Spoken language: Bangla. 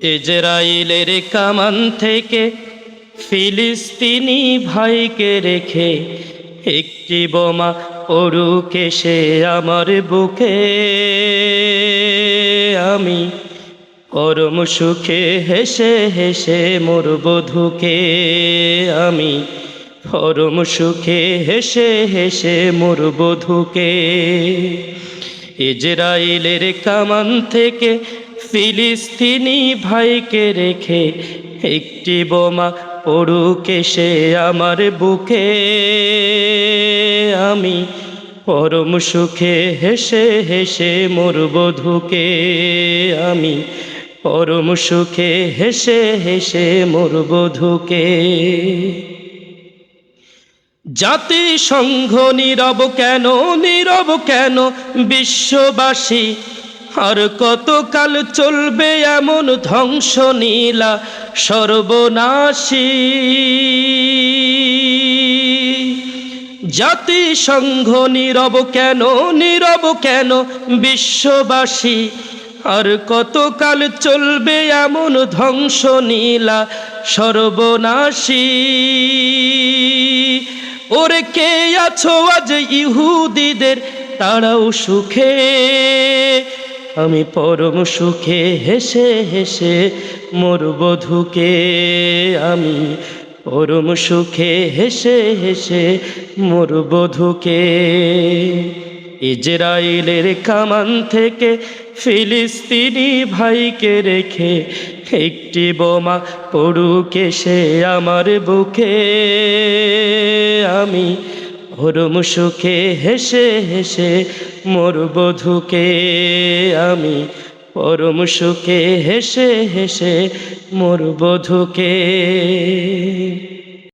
ইজরাইলের কামান থেকে ফিলিস্তিনি ভাইকে রেখে একটি বোমা পড়ুক এসে আমার বুকে। আমি পরম সুখে হেসে হেসে মোর বধুকে আমি পরম সুখে হেসে হেসে মোর বধুকে ইজরাইলের কামান থেকে ফিলিস্তিনি ভাইকে রেখে একটি বোমা পড়ুক এসে আমার বুকে। আমি পরম সুখে হেসে হেসে মোর বধুকে আমি পরম সুখে হেসে হেসে মোর বধুকে জাতি সংঘ নীরব কেন নীরব কেন, বিশ্ববাসী আর কতকাল চলবে এমন ধ্বংস নীলা সর্বনাশী? জাতিসংঘ নীরব কেন নীরব কেন বিশ্ববাসী? আর কতকাল চলবে এমন ধ্বংস নীলা সর্বনাশী? ওরে কে আছো আজ ইহুদিদের? তারাও সুখে আমি পরম সুখে হেসে হেসে মোর বধুকে আমি পরম সুখে হেসে হেসে মোর বধুকে ইজরাইলের কামান থেকে ফিলিস্তিনি ভাইকে রেখে একটি বোমা পড়ুক এসে আমার বুকে। আমি হরম সুখে হেসে হেসে মোর বধুকে আমি। পরম সুখে হেসে হেসে মোর বধুকে